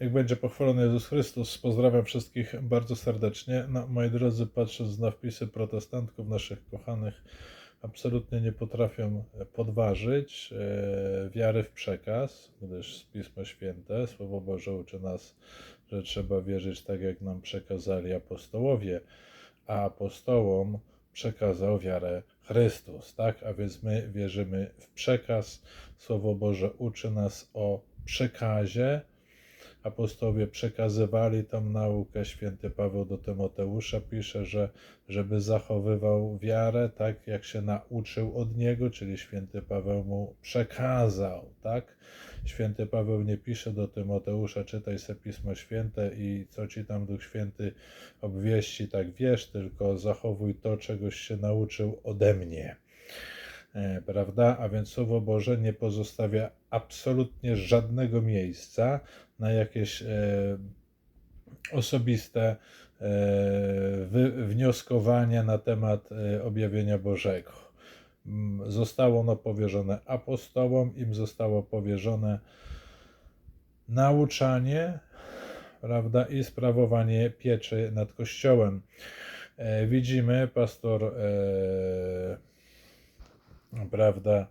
Jak będzie pochwalony Jezus Chrystus, pozdrawiam wszystkich bardzo serdecznie. No, moi drodzy, patrząc na wpisy protestantków, naszych kochanych, absolutnie nie potrafią podważyć e, wiary w przekaz, gdyż Pismo Święte, Słowo Boże uczy nas, że trzeba wierzyć tak, jak nam przekazali apostołowie, a apostołom przekazał wiarę Chrystus, tak? A więc my wierzymy w przekaz. Słowo Boże uczy nas o przekazie. Apostołowie przekazywali tą naukę. Święty Paweł do Tymoteusza pisze, że żeby zachowywał wiarę, tak jak się nauczył od niego, czyli święty Paweł mu przekazał, tak? Święty Paweł nie pisze do Tymoteusza, czytaj se Pismo Święte i co ci tam Duch Święty obwieści, tak wiesz, tylko zachowuj to, czegoś się nauczył ode mnie. E, prawda? A więc Słowo Boże nie pozostawia absolutnie żadnego miejsca na jakieś e, osobiste e, wnioskowania na temat e, objawienia Bożego. Zostało ono powierzone apostołom, im zostało powierzone nauczanie, prawda, i sprawowanie pieczy nad Kościołem. Widzimy, pastor, prawda,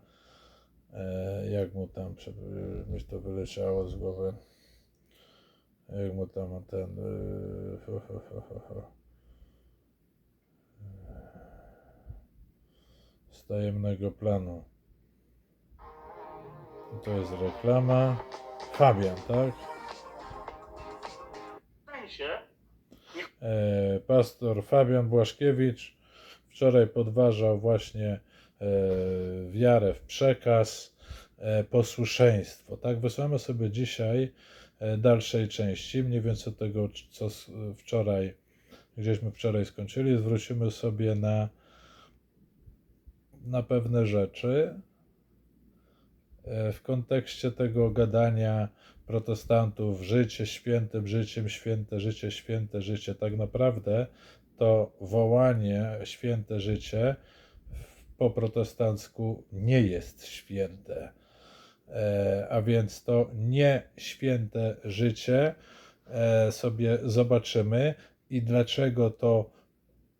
jak mu tam, mi to wyleciało z głowy, jak mu tam ten, e, ho, ho, ho, ho, z tajemnego planu. To jest reklama. Fabian, tak? E, pastor Fabian Błaszkiewicz wczoraj podważał właśnie e, wiarę w przekaz, e, posłuszeństwo. Tak, wysłamy sobie dzisiaj dalszej części, mniej więcej tego, co wczoraj, gdzieśmy wczoraj skończyli, zwrócimy sobie na, na pewne rzeczy e, w kontekście tego gadania protestantów życie świętym życiem, święte życie, święte życie. Tak naprawdę to wołanie święte życie po protestancku nie jest święte. E, a więc to nie święte życie. E, sobie zobaczymy. I dlaczego to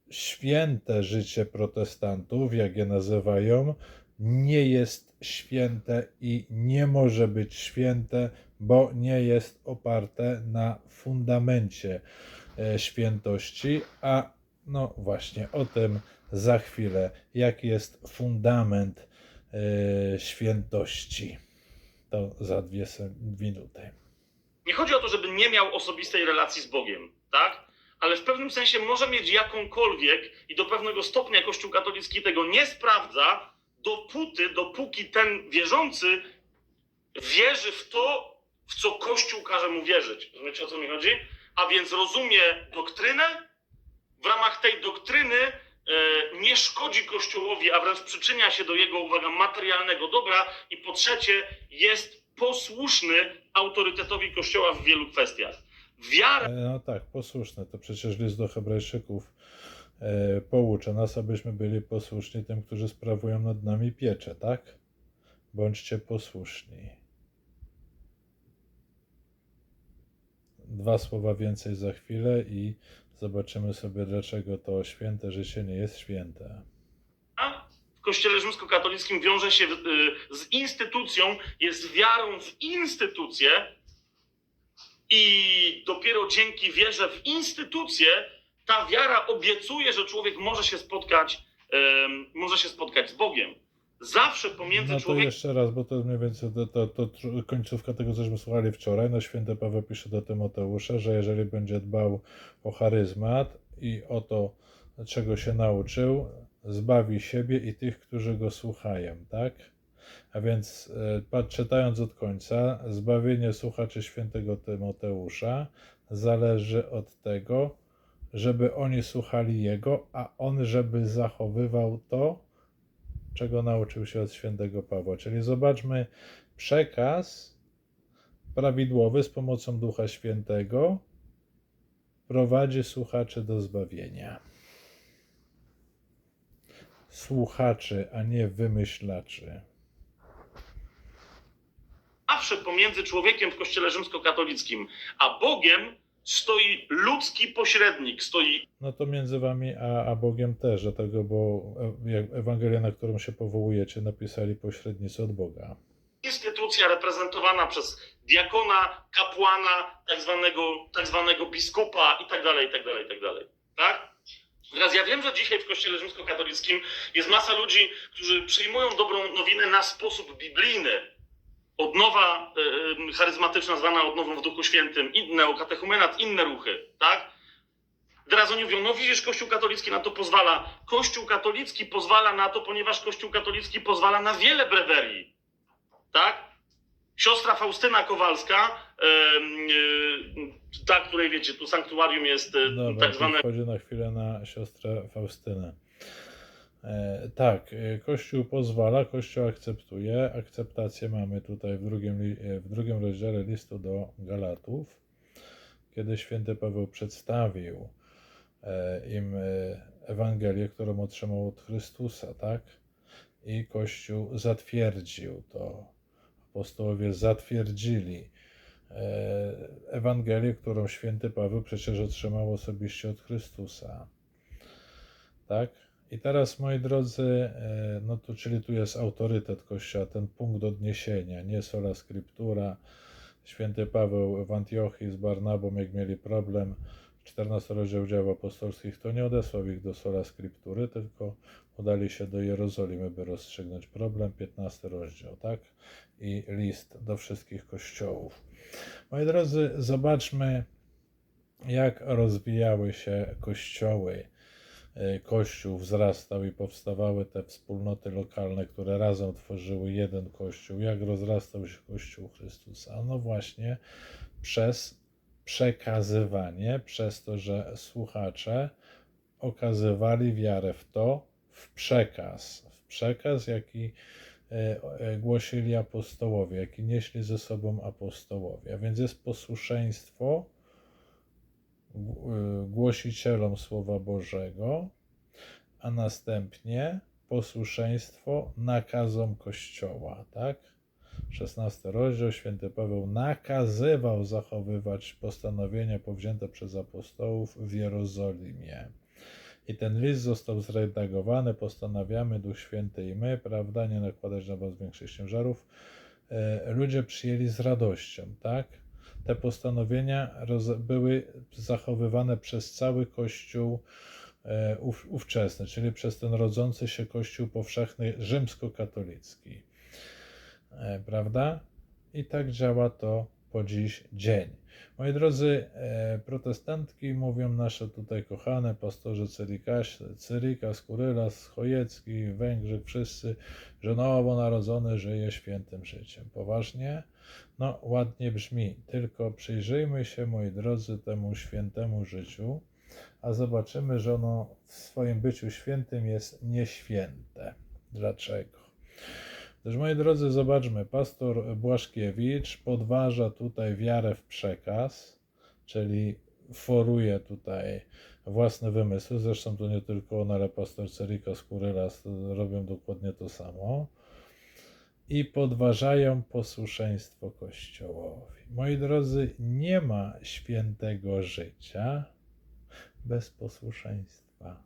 święte życie protestantów, jak je nazywają, nie jest święte i nie może być święte, bo nie jest oparte na fundamencie e, świętości, a no właśnie o tym za chwilę, jaki jest fundament świętości. To za dwie minuty. nie chodzi o to, żeby nie miał osobistej relacji z Bogiem, tak? Ale w pewnym sensie może mieć jakąkolwiek i do pewnego stopnia Kościół katolicki tego nie sprawdza, dopóty, dopóki ten wierzący wierzy w to, w co Kościół każe mu wierzyć. Rozumiecie o co mi chodzi? A więc rozumie doktrynę, w ramach tej doktryny nie szkodzi Kościołowi, a wręcz przyczynia się do jego, uwaga, materialnego dobra i po trzecie jest posłuszny autorytetowi Kościoła w wielu kwestiach. Wiara E, No tak, posłuszne. To przecież list do Hebrajczyków e, poucza nas, abyśmy byli posłuszni tym, którzy sprawują nad nami pieczę, tak? Bądźcie posłuszni. Dwa słowa więcej za chwilę i zobaczymy sobie, dlaczego to święte życie nie jest święte. w Kościele rzymskokatolickim wiąże się y, z instytucją, jest wiarą w instytucję i dopiero dzięki wierze w instytucję ta wiara obiecuje, że człowiek może się spotkać, może się spotkać z Bogiem. Zawsze pomiędzy No to człowiekiem jeszcze raz, bo to mniej więcej to, to, to końcówka tego, cośmy słuchali wczoraj. No święty Paweł pisze do Tymoteusza, że jeżeli będzie dbał o charyzmat i o to, czego się nauczył, zbawi siebie i tych, którzy go słuchają, tak? A więc e, czytając od końca, zbawienie słuchaczy świętego Tymoteusza zależy od tego, żeby oni słuchali jego, a on, żeby zachowywał to, czego nauczył się od świętego Pawła. Czyli zobaczmy przekaz prawidłowy z pomocą Ducha Świętego prowadzi słuchaczy do zbawienia. Słuchaczy, a nie wymyślaczy. zawsze pomiędzy człowiekiem w kościele rzymskokatolickim a Bogiem stoi ludzki pośrednik, stoi No to między wami a, a Bogiem też, dlatego, bo e- Ewangelia, na którą się powołujecie, napisali pośrednicy od Boga. instytucja reprezentowana przez diakona, kapłana, tak zwanego, tak zwanego biskupa i tak dalej, i tak dalej, i tak dalej. Tak? Teraz ja wiem, że dzisiaj w Kościele Rzymskokatolickim jest masa ludzi, którzy przyjmują dobrą nowinę na sposób biblijny. Odnowa y, charyzmatyczna, zwana odnową w Duchu Świętym, in- neokatechumenat, inne ruchy, tak? Teraz oni mówią, no widzisz, Kościół katolicki na to pozwala. Kościół katolicki pozwala na to, ponieważ Kościół katolicki pozwala na wiele brewerii tak? Siostra Faustyna Kowalska, y, ta, której wiecie, tu sanktuarium jest Dobra, tak zwane. tu wchodzi na chwilę na siostrę Faustynę. E, tak, e, Kościół pozwala, Kościół akceptuje. Akceptację mamy tutaj w drugim, e, w drugim rozdziale listu do Galatów, kiedy święty Paweł przedstawił im Ewangelię, którą otrzymał od Chrystusa, tak? I Kościół zatwierdził to. Apostołowie zatwierdzili Ewangelię, którą święty Paweł przecież otrzymał osobiście od Chrystusa. Tak? I teraz, moi drodzy, e, no to czyli tu jest autorytet Kościoła, ten punkt odniesienia, nie sola scriptura. Święty Paweł w Antiochii z Barnabą, jak mieli problem, 14 rozdział dzieł apostolskich, to nie odesłał ich do sola scriptury, tylko udali się do Jerozolimy, by rozstrzygnąć problem, 15 rozdział, tak? I list do wszystkich kościołów. Moi drodzy, zobaczmy, jak rozwijały się kościoły. E, Kościół wzrastał i powstawały te wspólnoty lokalne, które razem tworzyły jeden kościół. Jak rozrastał się Kościół Chrystusa? No właśnie przez przekazywanie, przez to, że słuchacze okazywali wiarę w to, w przekaz, w przekaz, jaki e, e, głosili apostołowie, jaki nieśli ze sobą apostołowie. A więc jest posłuszeństwo głosicielom Słowa Bożego, a następnie posłuszeństwo nakazom Kościoła, tak? 16 rozdział święty Paweł nakazywał zachowywać postanowienia powzięte przez apostołów w Jerozolimie. I ten list został zredagowany, postanawiamy, Duch Święty i my, prawda, nie nakładać na was większych ciężarów. E, Ludzie przyjęli z radością, tak? Te postanowienia były zachowywane przez cały Kościół e, ów, ówczesny, czyli przez ten rodzący się Kościół powszechny rzymskokatolicki. E, Prawda? I tak działa to po dziś dzień. Moi drodzy, e, protestantki mówią nasze tutaj kochane pastorzy Cyrikas, Cyrikas, Kurylas, Chojecki, Węgrzech, wszyscy, że nowonarodzony żyje świętym życiem. Poważnie? No, ładnie brzmi, tylko przyjrzyjmy się, moi drodzy, temu świętemu życiu, a zobaczymy, że ono w swoim byciu świętym jest nieświęte. Dlaczego? Też moi drodzy, zobaczmy, pastor Błaszkiewicz podważa tutaj wiarę w przekaz, czyli foruje tutaj własne wymysły. Zresztą to nie tylko on, ale pastor Cerika Skurylas robią dokładnie to samo. I podważają posłuszeństwo Kościołowi. Moi drodzy, nie ma świętego życia bez posłuszeństwa.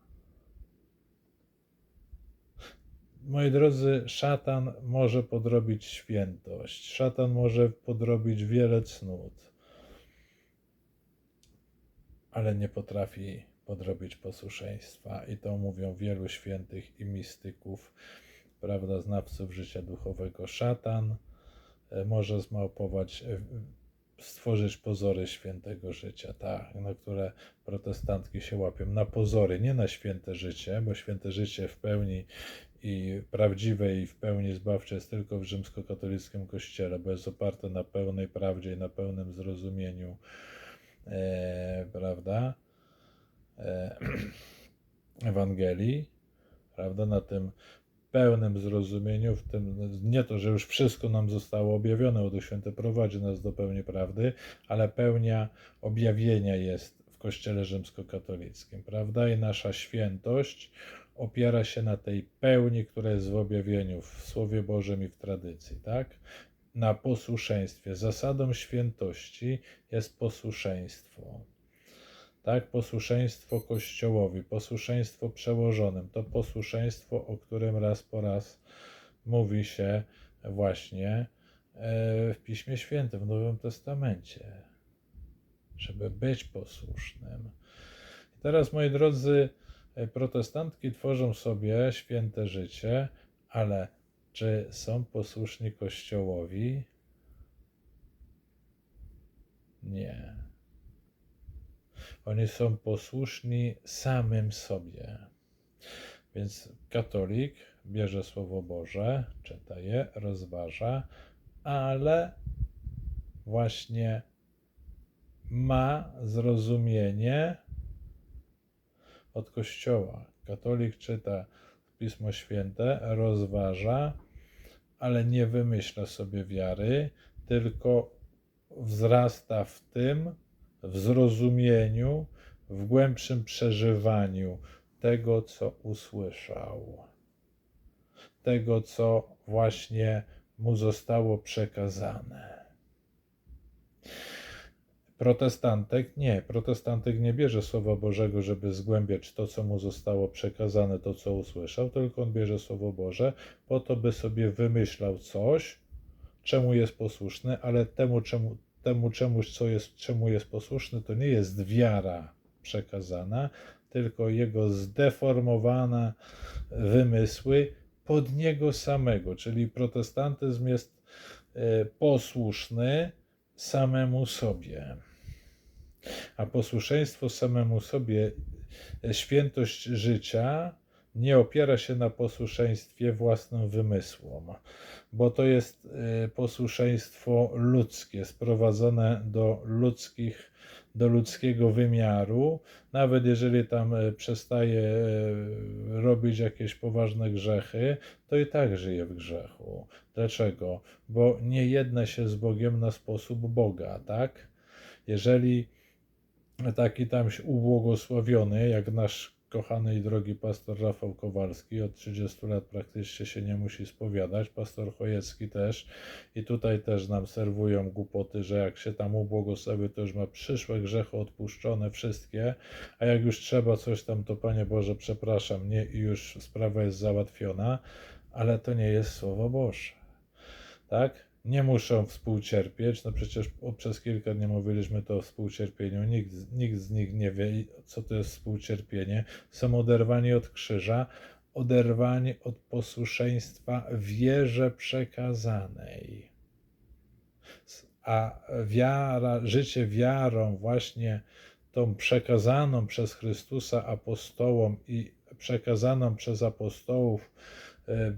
Moi drodzy, szatan może podrobić świętość, szatan może podrobić wiele cnót, ale nie potrafi podrobić posłuszeństwa. I to mówią wielu świętych i mistyków, prawda, znawców życia duchowego. Szatan e, może zmałpować, e, stworzyć pozory świętego życia, tak, na które protestantki się łapią. Na pozory, nie na święte życie, bo święte życie w pełni i prawdziwe i w pełni zbawcze jest tylko w rzymskokatolickim kościele, bo jest oparte na pełnej prawdzie i na pełnym zrozumieniu, e, prawda, e, Ewangelii, prawda, na tym pełnym zrozumieniu, w tym nie to, że już wszystko nam zostało objawione, bo Duch Święty prowadzi nas do pełni prawdy, ale pełnia objawienia jest w Kościele rzymskokatolickim, prawda? I nasza świętość opiera się na tej pełni, która jest w objawieniu, w Słowie Bożym i w tradycji, tak? na posłuszeństwie. Zasadą świętości jest posłuszeństwo. Tak, posłuszeństwo Kościołowi, posłuszeństwo przełożonym. To posłuszeństwo, o którym raz po raz mówi się właśnie e, w Piśmie Świętym, w Nowym Testamencie, żeby być posłusznym. I teraz, moi drodzy, e, protestantki tworzą sobie święte życie, ale czy są posłuszni Kościołowi? Nie. Oni są posłuszni samym sobie. Więc katolik bierze Słowo Boże, czyta je, rozważa, ale właśnie ma zrozumienie od Kościoła. Katolik czyta Pismo Święte, rozważa, ale nie wymyśla sobie wiary, tylko wzrasta w tym, w zrozumieniu, w głębszym przeżywaniu tego, co usłyszał, tego, co właśnie mu zostało przekazane. Protestantek nie. Protestantek nie bierze Słowa Bożego, żeby zgłębiać to, co mu zostało przekazane, to, co usłyszał, tylko on bierze Słowo Boże po to, by sobie wymyślał coś, czemu jest posłuszny, ale temu, czemu, temu czemuś, co jest, czemu jest posłuszny, to nie jest wiara przekazana, tylko jego zdeformowane wymysły pod niego samego. Czyli protestantyzm jest e, posłuszny samemu sobie. A posłuszeństwo samemu sobie, e, świętość życia nie opiera się na posłuszeństwie własnym wymysłom, bo to jest e, posłuszeństwo ludzkie, sprowadzone do ludzkich, do ludzkiego wymiaru, nawet jeżeli tam e, przestaje e, robić jakieś poważne grzechy, to i tak żyje w grzechu. Dlaczego? Bo nie jedne się z Bogiem na sposób Boga, tak? Jeżeli taki tam ubłogosławiony, jak nasz kochany i drogi pastor Rafał Kowalski, od 30 lat praktycznie się nie musi spowiadać, pastor Chojecki też i tutaj też nam serwują głupoty, że jak się tam ubłogosławi, to już ma przyszłe grzechy odpuszczone wszystkie, a jak już trzeba coś tam, to Panie Boże, przepraszam, nie i już sprawa jest załatwiona, ale to nie jest Słowo Boże. Tak? Nie muszą współcierpieć. No przecież przez kilka dni mówiliśmy to o współcierpieniu. Nikt, nikt z nich nie wie, co to jest współcierpienie. Są oderwani od krzyża, oderwani od posłuszeństwa wierze przekazanej. A wiara, życie wiarą, właśnie tą przekazaną przez Chrystusa apostołom i przekazaną przez apostołów e,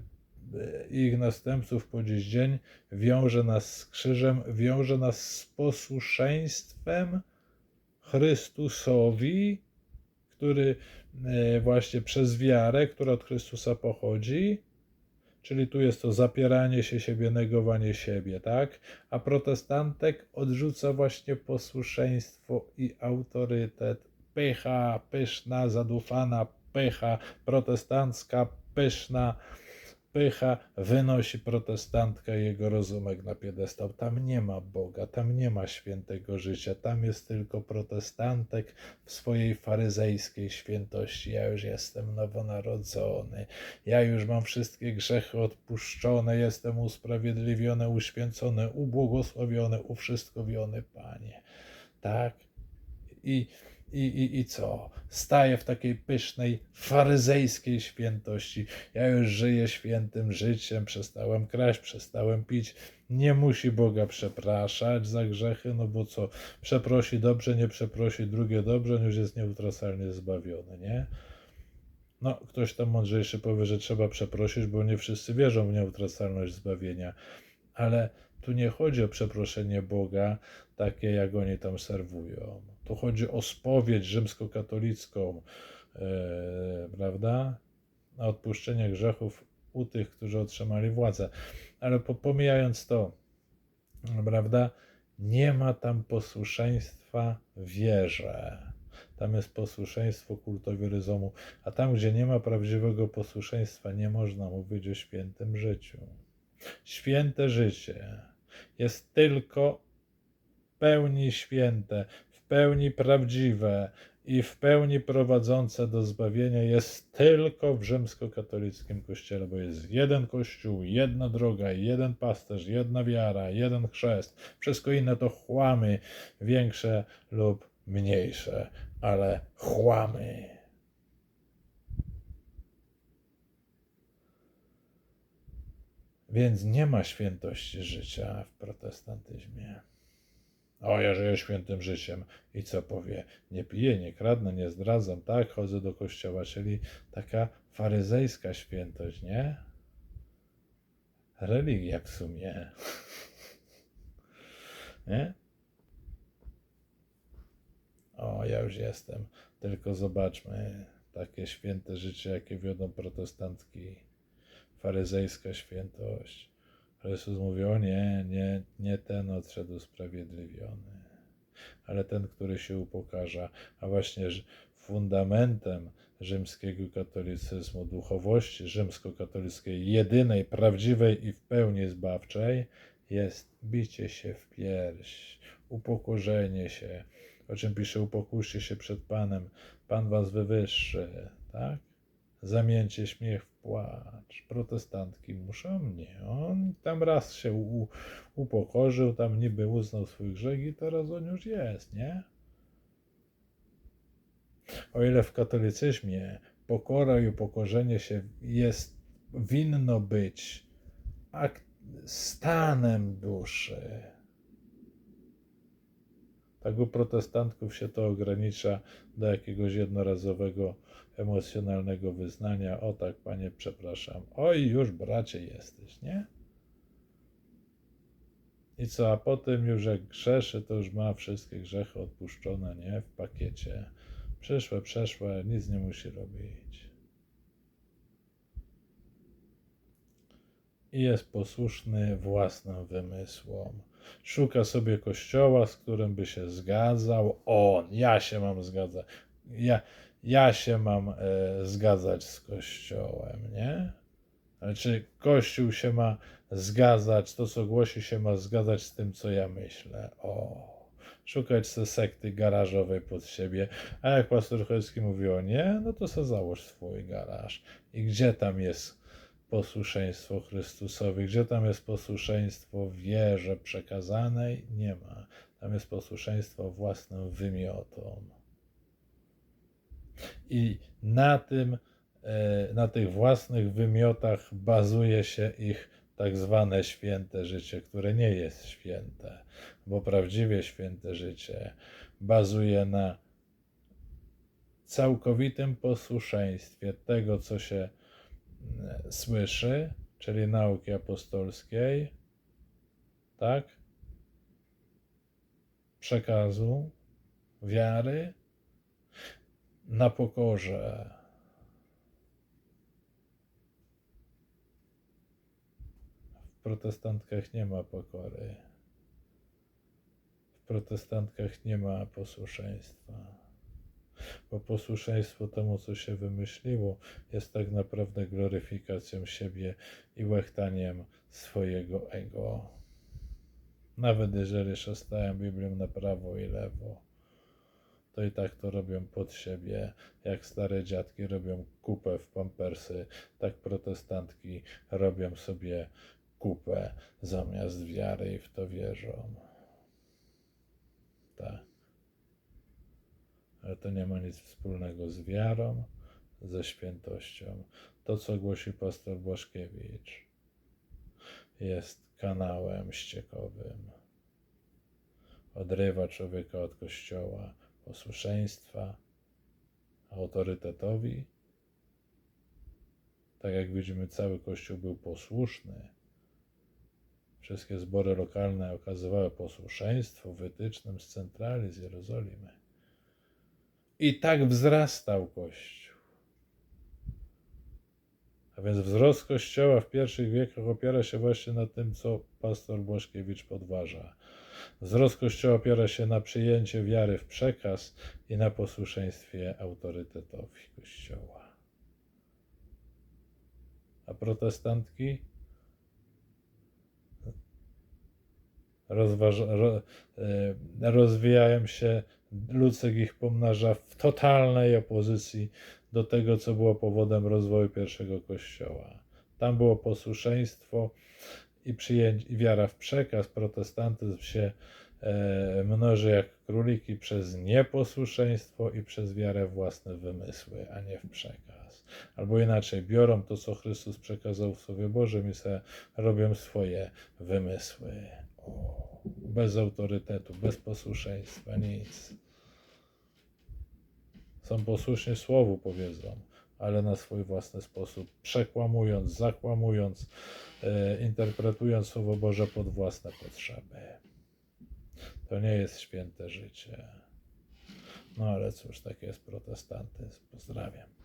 ich następców po dziś dzień, wiąże nas z krzyżem, wiąże nas z posłuszeństwem Chrystusowi, który e, właśnie przez wiarę, która od Chrystusa pochodzi, czyli tu jest to zapieranie się siebie, negowanie siebie, tak? A protestantek odrzuca właśnie posłuszeństwo i autorytet. Pycha, pyszna, zadufana pycha protestancka, pyszna pycha wynosi protestantka jego rozumek na piedestał. Tam nie ma Boga, tam nie ma świętego życia, tam jest tylko protestantek w swojej faryzejskiej świętości. Ja już jestem nowonarodzony, ja już mam wszystkie grzechy odpuszczone, jestem usprawiedliwiony, uświęcony, ubłogosławiony, ufrzystkowiony, Panie. Tak? I i, i, I co? Staję w takiej pysznej, faryzejskiej świętości. Ja już żyję świętym życiem, przestałem kraść, przestałem pić. Nie musi Boga przepraszać za grzechy, no bo co? Przeprosi dobrze, nie przeprosi drugie dobrze, on już jest nieutrasalnie zbawiony, nie? No, ktoś tam mądrzejszy powie, że trzeba przeprosić, bo nie wszyscy wierzą w nieutracalność zbawienia. Ale tu nie chodzi o przeproszenie Boga, takie jak oni tam serwują. Tu chodzi o spowiedź rzymskokatolicką, e, prawda? Na odpuszczenie grzechów u tych, którzy otrzymali władzę. Ale po, pomijając to, prawda? Nie ma tam posłuszeństwa wierze. Tam jest posłuszeństwo kultowi ryzomu, a tam, gdzie nie ma prawdziwego posłuszeństwa, nie można mówić o świętym życiu. Święte życie jest tylko w pełni święte, w pełni prawdziwe i w pełni prowadzące do zbawienia jest tylko w rzymskokatolickim kościele, bo jest jeden kościół, jedna droga, jeden pasterz, jedna wiara, jeden chrzest. Wszystko inne to chłamy, większe lub mniejsze, ale chłamy. Więc nie ma świętości życia w protestantyzmie. O, ja żyję świętym życiem. I co powie? Nie piję, nie kradnę, nie zdradzam, tak? Chodzę do kościoła, czyli taka faryzejska świętość, nie? Religia w sumie. Nie? O, ja już jestem. Tylko zobaczmy takie święte życie, jakie wiodą protestantki. Faryzejska świętość. Jezus mówi, o nie, nie, nie ten odszedł usprawiedliwiony, ale ten, który się upokarza. A właśnie fundamentem rzymskiego katolicyzmu, duchowości rzymskokatolickiej, jedynej, prawdziwej i w pełni zbawczej, jest bicie się w pierś, upokorzenie się, o czym pisze, upokójcie się przed Panem, Pan was wywyższy, tak? Zamieńcie śmiech w płacz. Protestantki muszą? Nie. On tam raz się u, upokorzył, tam niby uznał swój grzech i teraz on już jest, nie? O ile w katolicyzmie pokora i upokorzenie się jest, winno być ak- stanem duszy, tak u protestantów się to ogranicza do jakiegoś jednorazowego emocjonalnego wyznania. O tak, panie, przepraszam. Oj, już bracie jesteś, nie? I co, a potem już jak grzeszy, to już ma wszystkie grzechy odpuszczone, nie? W pakiecie. Przyszłe, przeszłe, nic nie musi robić. I jest posłuszny własnym wymysłom. Szuka sobie kościoła, z którym by się zgadzał. On, ja się mam zgadzać. Ja, ja się mam e, zgadzać z kościołem, nie? Ale czy kościół się ma zgadzać, to co głosi się ma zgadzać z tym, co ja myślę? O, szukać se sekty garażowej pod siebie. A jak pastor Chojecki mówi o nie, no to se załóż swój garaż. I gdzie tam jest posłuszeństwo Chrystusowi, gdzie tam jest posłuszeństwo wierze przekazanej? Nie ma. Tam jest posłuszeństwo własnym wymiotom. I na tym, e, na tych własnych wymiotach bazuje się ich tak zwane święte życie, które nie jest święte, bo prawdziwie święte życie bazuje na całkowitym posłuszeństwie tego, co się słyszy, czyli nauki apostolskiej, tak? Przekazu, wiary, na pokorze. W protestantkach nie ma pokory. W protestantkach nie ma posłuszeństwa. Bo posłuszeństwo temu, co się wymyśliło, jest tak naprawdę gloryfikacją siebie i łechtaniem swojego ego. Nawet jeżeli szastają Biblią na prawo i lewo to i tak to robią pod siebie. Jak stare dziadki robią kupę w pampersy, tak protestantki robią sobie kupę zamiast wiary i w to wierzą. Tak. Ale to nie ma nic wspólnego z wiarą, ze świętością. To, co głosi pastor Błaszkiewicz, jest kanałem ściekowym. Odrywa człowieka od kościoła posłuszeństwa autorytetowi. Tak jak widzimy, cały Kościół był posłuszny. Wszystkie zbory lokalne okazywały posłuszeństwo wytycznym z centrali, z Jerozolimy. I tak wzrastał Kościół. A więc wzrost Kościoła w pierwszych wiekach opiera się właśnie na tym, co pastor Błaszkiewicz podważa. Wzrost Kościoła opiera się na przyjęciu wiary w przekaz i na posłuszeństwie autorytetowi Kościoła. A protestantki ro, e, rozwijają się, Lucek ich pomnaża w totalnej opozycji do tego, co było powodem rozwoju pierwszego kościoła. Tam było posłuszeństwo i, przyjęcie, i wiara w przekaz. Protestantyzm się e, mnoży jak króliki przez nieposłuszeństwo i przez wiarę własne wymysły, a nie w przekaz. Albo inaczej, biorą to, co Chrystus przekazał w Słowie Bożym i sobie robią swoje wymysły. Bez autorytetu, bez posłuszeństwa, nic. Są posłuszni Słowu, powiedzą, ale na swój własny sposób, przekłamując, zakłamując, e, interpretując Słowo Boże pod własne potrzeby. To nie jest święte życie. No ale cóż, taki jest protestantyzm. Pozdrawiam.